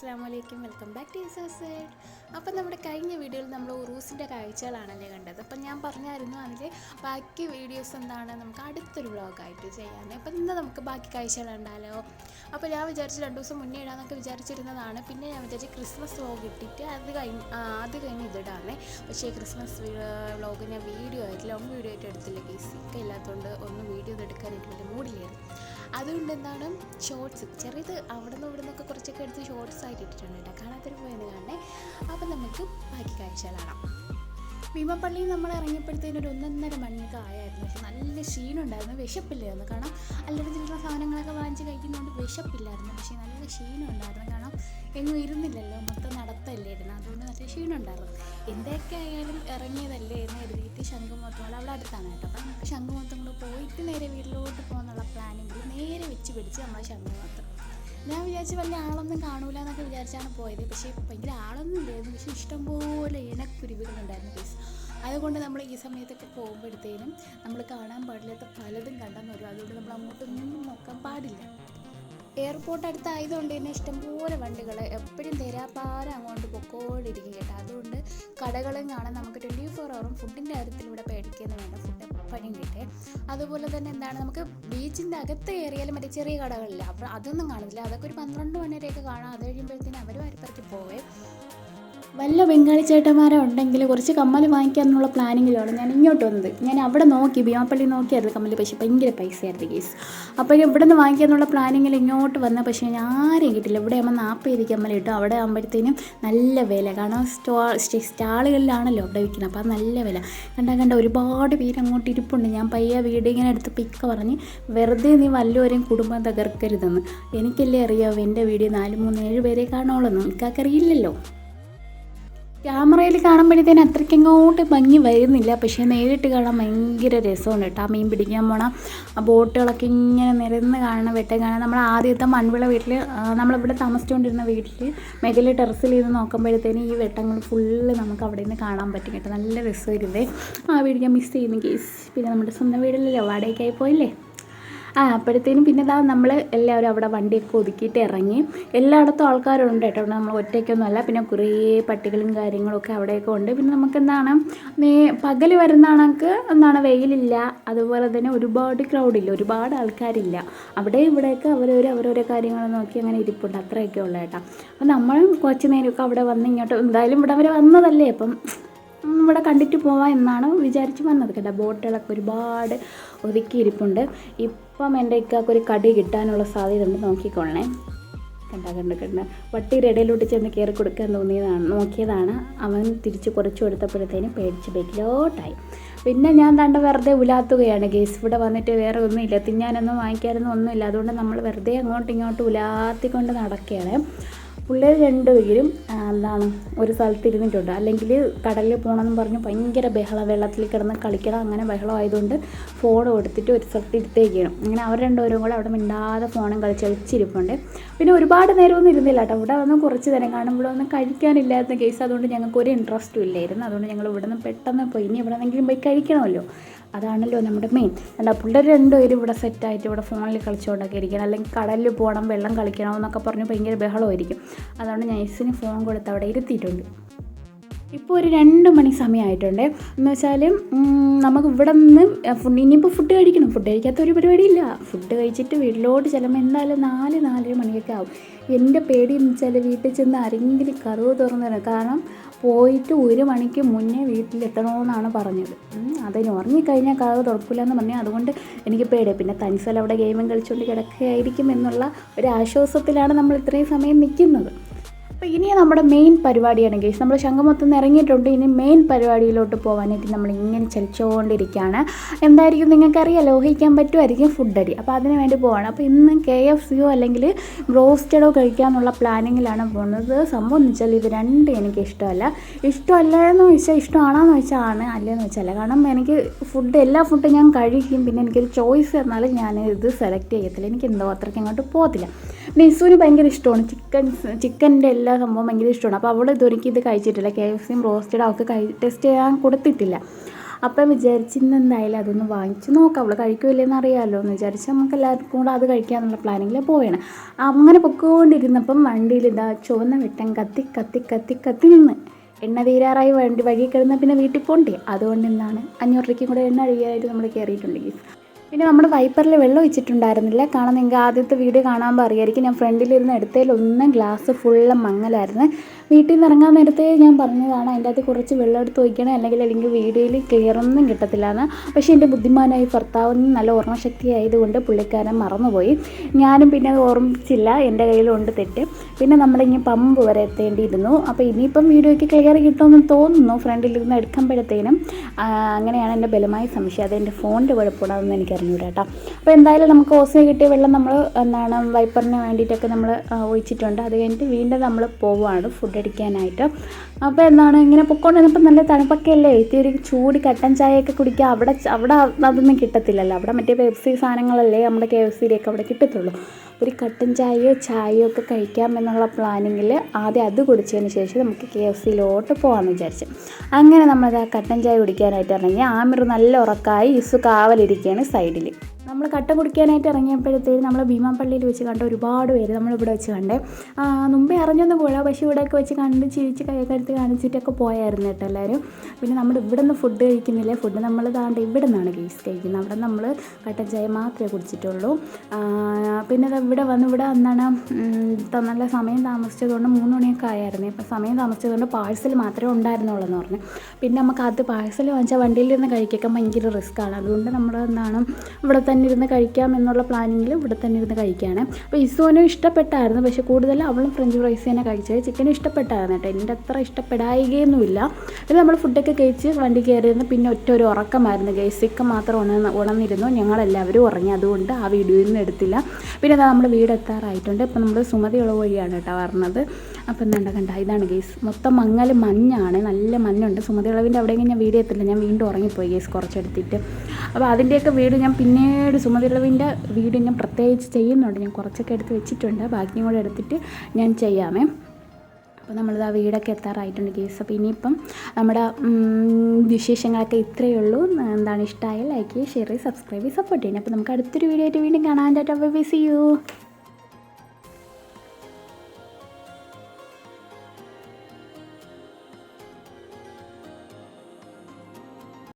അസ്സാം വലൈക്കും welcome back to side അപ്പം നമ്മുടെ കഴിഞ്ഞ വീഡിയോയിൽ നമ്മൾ ഉറൂസിന്റെ കാഴ്ചകളാണല്ലേ കണ്ടത്. അപ്പം ഞാൻ പറഞ്ഞായിരുന്നു അതിൽ ബാക്കി വീഡിയോസ് എന്താണ് നമുക്ക് അടുത്തൊരു വ്ളോഗായിട്ട് ചെയ്യാൻ. അപ്പം ഇന്ന് നമുക്ക് ബാക്കി കാഴ്ചകളുണ്ടല്ലോ അപ്പം അപ്പോൾ ഞാൻ വിചാരിച്ച് രണ്ട് ദിവസം മുന്നേ ഇടാന്നൊക്കെ വിചാരിച്ചിരുന്നതാണ്. പിന്നെ ഞാൻ വിചാരിച്ച് ക്രിസ്മസ് വ്ളോഗ് ഇട്ടിട്ട് അത് കഴിഞ്ഞ് അത് കഴിഞ്ഞ് ഇതിടാന്നേ. പക്ഷേ ക്രിസ്മസ് വ്ളോഗ് ഞാൻ വീഡിയോ ആയിട്ട് ലോങ് വീഡിയോ ആയിട്ട് എടുത്തില്ല. കേസ് ഒക്കെ ഇല്ലാത്തതുകൊണ്ട് ഒന്നും വീഡിയോ ഒന്നും എടുക്കാനായിട്ട് വലിയ മൂടില്ലായിരുന്നു അതുകൊണ്ട് എന്താണ് ഷോർട്സ് ചെറിയത് അവിടെ നിന്ന് ഇവിടെ നിന്നൊക്കെ കുറച്ചൊക്കെ എടുത്ത് ഷോർട്സ് ആയിട്ട് ഇട്ടിട്ടുണ്ട് കേട്ടോ. കാണാത്തൊരു പോയെന്ന് കാണണേ അപ്പം നമുക്ക് ബാക്കി കാഴ്ചകൾ കാണാം. ഭീമപ്പള്ളിയിൽ നമ്മൾ ഇറങ്ങിയപ്പോഴത്തേന് ഒരു ഒന്നൊന്നര മണിയൊക്കെ ആയായിരുന്നു. പക്ഷെ നല്ല ക്ഷീണമുണ്ടായിരുന്നു. വിശപ്പില്ലായിരുന്നു. കാരണം അല്ലറ ചില്ലറ സാധനങ്ങളൊക്കെ വാങ്ങിച്ച് കഴിക്കുന്നതുകൊണ്ട് വിശപ്പില്ലായിരുന്നു. പക്ഷേ നല്ല ക്ഷീണമുണ്ടായിരുന്നു. കാരണം എങ്ങും ഇരുന്നില്ലല്ലോ. മൊത്തം നടത്തല്ലായിരുന്നു അതുകൊണ്ട് നല്ല ക്ഷീണമുണ്ടായിരുന്നു. എന്തൊക്കെ ആയാലും ഇറങ്ങിയതല്ലേ എന്ന് കരുതിയിട്ട് ശംഖുമുഖത്തോളം അവിടെ അടുത്താണ് കേട്ടോ. അപ്പം നമുക്ക് ശംഖുമുഖത്തും കൂടെ പോയിട്ട് നേരെ വീട്ടിലോട്ട് പോകുന്നുള്ള പ്ലാനിങ്ങിൽ നേരെ വെച്ച് പിടിച്ച് നമ്മൾ ശംഖുമുഖത്ത്. ഞാൻ വിചാരിച്ച് വലിയ ആളൊന്നും കാണൂല എന്നൊക്കെ വിചാരിച്ചാണ് പോയത്. പക്ഷേ ഭയങ്കര ആളൊന്നും ഇല്ലായിരുന്നു. പക്ഷേ ഇഷ്ടംപോലെ ഇണക്കുരുവികളുണ്ടായിരുന്നു കേസ് അതുകൊണ്ട് നമ്മൾ ഈ സമയത്തൊക്കെ പോകുമ്പോഴത്തേനും നമ്മൾ കാണാൻ പാടില്ലാത്ത പലതും കണ്ടെന്ന് വരും. അതുകൊണ്ട് നമ്മൾ അങ്ങോട്ടൊന്നും നോക്കാൻ പാടില്ല. എയർപോർട്ട് അടുത്തായതുകൊണ്ട് തന്നെ ഇഷ്ടംപോലെ വണ്ടികൾ എപ്പോഴും തരാപ്പാരം അങ്ങോട്ട് പൊക്കോണ്ടിരിക്കും കേട്ടോ. അതുകൊണ്ട് കടകളും കാണാൻ നമുക്ക് ട്വന്റി ഫോർ അവറും ഫുഡിന്റെ കാര്യത്തിൽ ഇവിടെ പേടിക്കുന്നു വേണ്ട. ഫുഡ് എപ്പോഴും കിട്ടേ. അതുപോലെ തന്നെ എന്താണ് നമുക്ക് ബീച്ചിന്റെ അകത്ത് കയറിയാലും മറ്റേ ചെറിയ കടകളില്ല. അപ്പോൾ അതൊന്നും കാണില്ല അതൊക്കെ ഒരു പന്ത്രണ്ട് മണി വരെയൊക്കെ കാണാം. അത് കഴിയുമ്പോഴത്തേനും അവർ വരിപ്പറക്കി പോവേ. വല്ല ബംഗാളി ചേട്ടന്മാരെ ഉണ്ടെങ്കിൽ കുറച്ച് കമ്മൽ വാങ്ങിക്കാനുള്ള പ്ലാനിങ്ങിലാണ് ഞാൻ ഇങ്ങോട്ട് വന്നത്. ഞാൻ അവിടെ നോക്കി ഭീമാപ്പള്ളി നോക്കിയായിരുന്നു കമ്മൽ പക്ഷേ ഭയങ്കര പൈസയായിരുന്നു കേസ്. അപ്പോൾ ഇവിടെ നിന്ന് വാങ്ങിക്കാനുള്ള പ്ലാനിങ്ങിൽ ഇങ്ങോട്ട് വന്ന പക്ഷേ ഞാൻ ആരെയും കിട്ടില്ല ഇവിടെ ആകുമ്പോൾ നാൽപ്പത് കമ്മൽ കിട്ടും. അവിടെ ആകുമ്പോഴത്തേനും നല്ല വില. കാരണം സ്റ്റോ സ്റ്റാളുകളിലാണല്ലോ അവിടെ വിൽക്കുന്നത്. അപ്പോൾ നല്ല വില. കണ്ട കണ്ട ഒരുപാട് പേര് അങ്ങോട്ട് ഇരിപ്പുണ്ട്. ഞാൻ പയ്യ വീട് ഇങ്ങനെ എടുത്ത് പിക്ക് പറഞ്ഞ് വെറുതെ നീ വല്ലവരെയും കുടുംബം തകർക്കരുതെന്ന്. എനിക്കല്ലേ അറിയാവൂ എന്റെ വീഡിയോ നാല് മൂന്ന് ഏഴ് പേരെ കാണുള്ളൂ. എനിക്കറിയില്ലല്ലോ ക്യാമറയിൽ കാണുമ്പോഴത്തേന് അത്രയ്ക്ക് അങ്ങോട്ട് ഭംഗി വരുന്നില്ല. പക്ഷേ നേരിട്ട് കാണാൻ ഭയങ്കര രസമുണ്ട് കേട്ടോ. ആ മീൻ പിടിക്കാൻ പോണ ആ ബോട്ടുകളൊക്കെ ഇങ്ങനെ നിരന്ന് കാണണം വെട്ടം കാണാൻ നമ്മൾ ആദ്യത്തെ മൺവിള വീട്ടിൽ നമ്മളിവിടെ താമസിച്ചുകൊണ്ടിരുന്ന വീട്ടിൽ മേഖല ടെറസിൽ ഇരുന്ന് നോക്കുമ്പോഴത്തേന് ഈ വെട്ടങ്ങൾ ഫുള്ള് നമുക്ക് അവിടെ നിന്ന് കാണാൻ പറ്റും കേട്ടോ. നല്ല രസമായിരുന്നേ. ആ വീട് ഞാൻ മിസ് ചെയ്യുന്നു കേസ് പിന്നെ നമ്മുടെ സ്വന്തം വീട്ടിലല്ലോ വാടകയ്ക്കായി പോയില്ലേ? ആ അപ്പോഴത്തേനും പിന്നെ ഇതാ നമ്മൾ എല്ലാവരും അവിടെ വണ്ടിയൊക്കെ ഒതുക്കിയിട്ട് ഇറങ്ങി. എല്ലായിടത്തും ആൾക്കാരുണ്ട് കേട്ടോ. നമ്മൾ ഒറ്റയ്ക്കൊന്നുമല്ല പിന്നെ കുറേ പട്ടികളും കാര്യങ്ങളൊക്കെ അവിടെയൊക്കെ ഉണ്ട്. പിന്നെ നമുക്ക് എന്താണ് നേ പകൽ വരുന്നതാണെങ്കിൽ എന്താണ്? വെയിലില്ല. അതുപോലെ തന്നെ ഒരുപാട് ക്രൗഡില്ല ഒരുപാട് ആൾക്കാരില്ല. അവിടെ ഇവിടെയൊക്കെ അവരവർ അവരവരെ കാര്യങ്ങൾ നോക്കി അങ്ങനെ ഇരിപ്പുണ്ട്. അത്രയൊക്കെ ഉള്ളു കേട്ടോ. അപ്പം നമ്മളും കുറച്ച് നേരമൊക്കെ അവിടെ വന്ന് ഇങ്ങോട്ട് എന്തായാലും ഇവിടെ അവർ വന്നതല്ലേ? അപ്പം ഇവിടെ കണ്ടിട്ട് പോവാം എന്നാണ് വിചാരിച്ച് വന്നത് കേട്ടോ. ബോട്ടുകളൊക്കെ ഒരുപാട് ഒതുക്കിയിരിപ്പുണ്ട് ഇപ്പം എന്റെ ഇക്കാക്ക് ഒരു കടി കിട്ടാനുള്ള സാധ്യത ഉണ്ട്. നോക്കിക്കൊള്ളണേ കണ്ട കണ്ട കണ്ട. വട്ടിയുടെ ഇടയിലോട്ട് ചെന്ന് കയറി കൊടുക്കാൻ തോന്നിയതാണ് നോക്കിയതാണ്. അവൻ തിരിച്ച് കുറച്ച് കൊടുത്തപ്പോഴത്തേനും പേടിച്ച് ബേക്കിലോട്ടായി. പിന്നെ ഞാൻ തണ്ട വെറുതെ ഉലാത്തുകയാണ് ഗേസ്. ഇവിടെ വന്നിട്ട് വേറെ ഒന്നുമില്ല. തിന്നാനൊന്നും വാങ്ങിക്കാനൊന്നും ഒന്നുമില്ല. അതുകൊണ്ട് നമ്മൾ വെറുതെ അങ്ങോട്ടും ഇങ്ങോട്ടും ഉലാത്തിക്കൊണ്ട് നടക്കുകയാണ്. പിള്ളേർ രണ്ടുപേരും എന്താണ് ഒരു സ്ഥലത്ത് ഇരുന്നിട്ടുണ്ട്. അല്ലെങ്കിൽ കടലിൽ പോകണമെന്ന് പറഞ്ഞ് ഭയങ്കര ബഹളം വെള്ളത്തിൽ കിടന്ന് കളിക്കണം അങ്ങനെ ബഹളം ആയതുകൊണ്ട് ഫോൺ കൊടുത്തിട്ട് ഒരു സ്ഥലത്ത് ഇരുത്തേക്കണം. അങ്ങനെ അവർ രണ്ടുപേരും കൂടെ അവിടെ മിണ്ടാതെ ഫോണും കളിച്ച് കളിച്ചിരിപ്പുണ്ട്. പിന്നെ ഒരുപാട് നേരമൊന്നും ഇരുന്നില്ല കേട്ടോ. ഇവിടെ വന്ന് കുറച്ച് നേരം കാണും. ഇവിടെ ഒന്നും കഴിക്കാനില്ലാത്ത കേസ് അതുകൊണ്ട് ഞങ്ങൾക്ക് ഒരു ഇൻട്രസ്റ്റും ഇല്ലായിരുന്നു. അതുകൊണ്ട് ഞങ്ങൾ ഇവിടെ നിന്ന് പെട്ടെന്ന് പോയി. ഇനി എവിടെ നിന്നെങ്കിലും പോയി കഴിക്കണമല്ലോ. അതാണല്ലോ നമ്മുടെ മെയിൻ എന്താ പിള്ളേർ രണ്ടുപേരും ഇവിടെ സെറ്റായിട്ട് ഇവിടെ ഫോണിൽ കളിച്ചുകൊണ്ടൊക്കെ ഇരിക്കണം. അല്ലെങ്കിൽ കടലിൽ പോകണം വെള്ളം കളിക്കണം എന്നൊക്കെ പറഞ്ഞ് ഭയങ്കര ബഹളമായിരിക്കും. അതുകൊണ്ട് നൈസിന് ഫോൺ കൊടുത്ത് അവിടെ ഇരുത്തിയിട്ടുണ്ട്. ഇപ്പോൾ ഒരു രണ്ട് മണി സമയമായിട്ടുണ്ട് എന്ന് വെച്ചാൽ നമുക്ക് ഇവിടെ നിന്ന് ഫുഡ് ഇനിയിപ്പോൾ ഫുഡ് കഴിക്കണം. ഫുഡ് കഴിക്കാത്ത ഒരു പരിപാടിയില്ല. ഫുഡ് കഴിച്ചിട്ട് വീട്ടിലോട്ട് ചെല്ലുമ്പോൾ എന്തായാലും നാല് നാലര മണിയൊക്കെ ആവും. എന്റെ പേടി എന്ന് വെച്ചാൽ വീട്ടിൽ ചെന്ന് ആരെങ്കിലും കറവ് തുറന്നു തരാം കാരണം പോയിട്ട് ഒരു മണിക്ക് മുന്നേ വീട്ടിലെത്തണമെന്നാണ് പറഞ്ഞത്. അതിന് ഉറങ്ങിക്കഴിഞ്ഞാൽ കറവ് തുറക്കില്ല എന്ന് പറഞ്ഞാൽ അതുകൊണ്ട് എനിക്ക് പേടി പിന്നെ തനിസൽ അവിടെ ഗെയിമും കളിച്ചുകൊണ്ട് കിടക്കുകയായിരിക്കും എന്നുള്ള ഒരു ആശ്വാസത്തിലാണ് നമ്മൾ ഇത്രയും സമയം നിൽക്കുന്നത്. അപ്പോൾ ഇനി നമ്മുടെ മെയിൻ പരിപാടിയാണ് ഗേസ് നമ്മൾ ശംഖമൊത്തം നിന്ന് ഇറങ്ങിയിട്ടുണ്ട്. ഇനി മെയിൻ പരിപാടിയിലോട്ട് പോകാനായിട്ട് നമ്മൾ ഇങ്ങനെ ചലിച്ചുകൊണ്ടിരിക്കുകയാണ്. എന്തായിരിക്കും നിങ്ങൾക്കറിയാലോ ഊഹിക്കാൻ പറ്റുമായിരിക്കും ഫുഡ് അടി. അപ്പോൾ അതിന് വേണ്ടി പോവാണ്. അപ്പോൾ ഇന്ന് കെ എഫ് സിയോ അല്ലെങ്കിൽ ബ്രോസ്റ്റഡോ കഴിക്കാനുള്ള പ്ലാനിങ്ങിലാണ് പോകുന്നത്. സംഭവം വെച്ചാൽ ഇത് രണ്ടും എനിക്ക് ഇഷ്ടമല്ല. ഇഷ്ടമല്ല എന്ന് വെച്ചാൽ ഇഷ്ടമാണോന്ന് വെച്ചാൽ ആണ്. അല്ലെന്ന് വെച്ചാൽ കാരണം എനിക്ക് ഫുഡ് എല്ലാ ഫുഡും ഞാൻ കഴിക്കും. പിന്നെ എനിക്കൊരു ചോയ്സ് തന്നാലും ഞാൻ ഇത് സെലക്ട് ചെയ്യത്തില്ല. എനിക്ക് എന്തോ അത്രയ്ക്ക് അങ്ങോട്ട് പോകത്തില്ല. നിസുവിന് ഭയങ്കര ഇഷ്ടമാണ്. ചിക്കൻ ചിക്കന്റെ എല്ലാ സംഭവം ഭയങ്കര ഇഷ്ടമാണ്. അപ്പോൾ അവൾ ഇതുവരെയ്ക്ക് ഇത് കഴിച്ചിട്ടില്ല. കെ എഫ് സിയും റോസ്റ്റഡ് അവൾക്ക് കഴി ടെസ്റ്റ് ചെയ്യാൻ കൊടുത്തിട്ടില്ല. അപ്പം വിചാരിച്ചിന്ന് എന്തായാലും അതൊന്ന് വാങ്ങിച്ച് നോക്കാം. അവൾ കഴിക്കുമില്ലെന്ന് അറിയാമല്ലോ എന്ന് വിചാരിച്ച് നമുക്ക് എല്ലാവർക്കും കൂടെ അത് കഴിക്കാമെന്നുള്ള പ്ലാനിങ്ങിൽ പോവുകയാണ് അങ്ങനെ പൊക്കോണ്ടിരുന്നപ്പം വണ്ടിയിൽ ഇതാ ചുവന്ന വെട്ടം കത്തി കത്തി കത്തി കത്തി നിന്ന് എണ്ണ തീരാറായി വണ്ടി വഴി കിടന്നാൽ പിന്നെ വീട്ടിൽ പോകണ്ടേ അതുകൊണ്ട് എന്താണ് അഞ്ഞൂറ് രൂപയ്ക്കും കൂടെ എണ്ണ അഴിയായിട്ട് നമ്മൾ കയറിയിട്ടുണ്ടെങ്കിൽ പിന്നെ നമ്മൾ വൈപ്പറിൽ വെള്ളം ഒഴിച്ചിട്ടുണ്ടായിരുന്നില്ല. കാരണം നിങ്ങൾക്ക് ആദ്യത്തെ വീഡിയോ കാണാൻ അറിയായിരിക്കും ഞാൻ ഫ്രണ്ടിലിരുന്ന് എടുത്തതിലൊന്നും ഗ്ലാസ് ഫുള്ള് മങ്ങലായിരുന്നു. വീട്ടിൽ നിന്ന് ഇറങ്ങാൻ നേരത്തെ ഞാൻ പറഞ്ഞതാണ് അതിന്റെ അകത്ത് കുറച്ച് വെള്ളം എടുത്ത് വയ്ക്കണം അല്ലെങ്കിൽ അല്ലെങ്കിൽ വീഡിയോയിൽ ക്ലിയർ ഒന്നും കിട്ടത്തില്ല എന്ന് പക്ഷേ എന്റെ ബുദ്ധിമാനായി ഭർത്താവ് നല്ല ഓർമ്മശക്തി ആയതുകൊണ്ട് പുള്ളിക്കാരൻ മറന്നുപോയി. ഞാനും പിന്നെ അത് ഓർമ്മിച്ചില്ല. എന്റെ കയ്യിലുണ്ട് തെറ്റ്. പിന്നെ നമ്മളിങ്ങനെ പമ്പ് വരെ എത്തേണ്ടിയിരുന്നു. അപ്പോൾ ഇനിയിപ്പം വീഡിയോയ്ക്ക് ക്ലിയർ കിട്ടുമെന്ന് തോന്നുന്നു. ഫ്രണ്ടിലിരുന്ന് എടുക്കുമ്പോഴത്തേനും അങ്ങനെയാണ് എന്റെ ബലമായ സംശയം. അത് എന്റെ ഫോണിന്റെ കുഴപ്പമാണെന്ന് എനിക്ക് അറിഞ്ഞൂടാ കേട്ടോ അപ്പോൾ എന്തായാലും നമുക്ക് ഓസിന് കിട്ടിയ വെള്ളം നമ്മൾ എന്താണ് വൈപ്പറിന് വേണ്ടിയിട്ടൊക്കെ നമ്മൾ ഒഴിച്ചിട്ടുണ്ട്. അത് കഴിഞ്ഞിട്ട് വീണ്ടും നമ്മൾ പോവുകയാണ് ഫുഡ് അടിക്കാനായിട്ട്. അപ്പോൾ എന്താണ് ഇങ്ങനെ പൊക്കോണ്ടിരുന്നപ്പോൾ നല്ല തണുപ്പൊക്കെ അല്ലേ ഇത്തിരി ചൂട് കട്ടൻ ചായയൊക്കെ കുടിക്കുക അവിടെ അവിടെ അതൊന്നും കിട്ടത്തില്ലല്ലോ. അവിടെ മറ്റേ പെപ്സി സാധനങ്ങളല്ലേ നമ്മുടെ കെ എഫ് സിയിലേക്ക് അവിടെ കിട്ടത്തുള്ളൂ. ഒരു കട്ടൻ ചായയോ ചായയോ ഒക്കെ കഴിക്കാം എന്നുള്ള പ്ലാനിങ്ങിൽ ആദ്യം അത് കുടിച്ചതിന് ശേഷം നമുക്ക് കെ എഫ് സിയിലോട്ട് പോകാമെന്ന് വിചാരിച്ചു. അങ്ങനെ നമ്മളത് ആ കട്ടൻ ചായ കുടിക്കാനായിട്ട് ഇറങ്ങി. ആമിർ നല്ല ഉറക്കായി ഇസു കാവലിരിക്കുകയാണ് സൈഡിൽ നമ്മൾ കട്ടൻ കുടിക്കാനായിട്ട് ഇറങ്ങിയപ്പോഴത്തേക്കും നമ്മൾ ഭീമാപ്പള്ളിയിൽ വെച്ച് കണ്ട ഒരുപാട് പേര് നമ്മളിവിടെ വെച്ച് കണ്ടേ. മുമ്പേ അറിഞ്ഞൊന്നും പോയില്ല. പക്ഷേ ഇവിടെയൊക്കെ വെച്ച് കണ്ട് ചിരിച്ച് കൈയൊക്കെ എടുത്ത് കാണിച്ചിട്ടൊക്കെ പോയായിരുന്നു കേട്ടോ എല്ലാവരും. പിന്നെ നമ്മൾ ഇവിടെ നിന്ന് ഫുഡ് കഴിക്കുന്നില്ലേ? ഫുഡ് നമ്മൾ താണ്ട് ഇവിടെ നിന്നാണ് കേസ് കഴിക്കുന്നത്. അവിടെ നമ്മൾ കട്ടൻ ചായ മാത്രമേ കുടിച്ചിട്ടുള്ളൂ. പിന്നെ ഇവിടെ വന്ന് ഇവിടെ എന്താണ് നല്ല സമയം താമസിച്ചതുകൊണ്ട് മൂന്ന് മണിയൊക്കെ ആയായിരുന്നു. ഇപ്പം സമയം താമസിച്ചതുകൊണ്ട് പാഴ്സൽ മാത്രമേ ഉണ്ടായിരുന്നുള്ളൂ എന്ന് പറഞ്ഞു. പിന്നെ നമുക്ക് അത് പാഴ്സൽ വാങ്ങിച്ചാൽ വണ്ടിയിൽ നിന്ന് കഴിക്കൊക്കെ ഭയങ്കര റിസ്ക്കാണ് അതുകൊണ്ട് നമ്മൾ എന്താണ് ഇവിടെ തന്നെ ഇരുന്ന് കഴിക്കാം എന്നുള്ള പ്ലാനിങ്ങിൽ ഇവിടെ തന്നെ ഇരുന്ന് കഴിക്കുകയാണ്. അപ്പോൾ ഇസോനും ഇഷ്ടപ്പെട്ടായിരുന്നു. പക്ഷേ കൂടുതൽ അവളും ഫ്രഞ്ച് ഫ്രൈസ് തന്നെ കഴിച്ചത്. ചിക്കനും ഇഷ്ടപ്പെട്ടായിരുന്നു കേട്ടോ. എന്റെ അത്ര ഇഷ്ടപ്പെടായികയൊന്നുമില്ല. പിന്നെ നമ്മൾ ഫുഡൊക്കെ കഴിച്ച് വണ്ടി കയറിയിരുന്നു പിന്നെ ഒറ്റ ഒരു ഉറക്കമായിരുന്നു. ഗൈസിക്ക മാത്രം ഉണർന്ന് ഉണർന്നിരുന്നു. ഞങ്ങളെല്ലാവരും ഉറങ്ങി. അതുകൊണ്ട് ആ വീഡിയോയിൽ നിന്ന് എടുത്തില്ല. പിന്നെ നമ്മൾ വീട് എത്താറായിട്ടുണ്ട് ഇപ്പം നമ്മൾ സുമതിയുള്ള വഴിയാണ് കേട്ടോ പറഞ്ഞത് അപ്പം എന്താ കണ്ട ഇതാണ് ഗേസ് മൊത്തം മങ്ങൽ മഞ്ഞാണ്. നല്ല മഞ്ഞുണ്ട്. സുമതിളവിന്റെ അവിടെ ഞാൻ വീഡിയോ എത്തില്ല. ഞാൻ വീണ്ടും ഉറങ്ങിപ്പോയി ഗേസ് കുറച്ചെടുത്തിട്ട്. അപ്പോൾ അതിന്റെയൊക്കെ വീട് ഞാൻ പിന്നീട് സുമതിളവിന്റെ വീട് ഞാൻ പ്രത്യേകിച്ച് ചെയ്യുന്നുണ്ട്. ഞാൻ കുറച്ചൊക്കെ എടുത്ത് വെച്ചിട്ടുണ്ട്. ബാക്കിയും കൂടെ എടുത്തിട്ട് ഞാൻ ചെയ്യാമേ. അപ്പോൾ നമ്മളിത് ആ വീടൊക്കെ എത്താറായിട്ടുണ്ട് ഗേസ് അപ്പോൾ ഇനിയിപ്പം നമ്മുടെ വിശേഷങ്ങളൊക്കെ ഇത്രയേ ഉള്ളൂ. എന്താണ് ഇഷ്ടമായ ലൈക്ക് ചെയ്യുക ഷെയർ ചെയ്യുക സബ്സ്ക്രൈബ് ചെയ്യുക സപ്പോർട്ട് ചെയ്യണം അപ്പോൾ നമുക്ക് അടുത്തൊരു വീഡിയോ ആയിട്ട് വീണ്ടും കാണാൻ ടാറ്റ ബൈ സി യു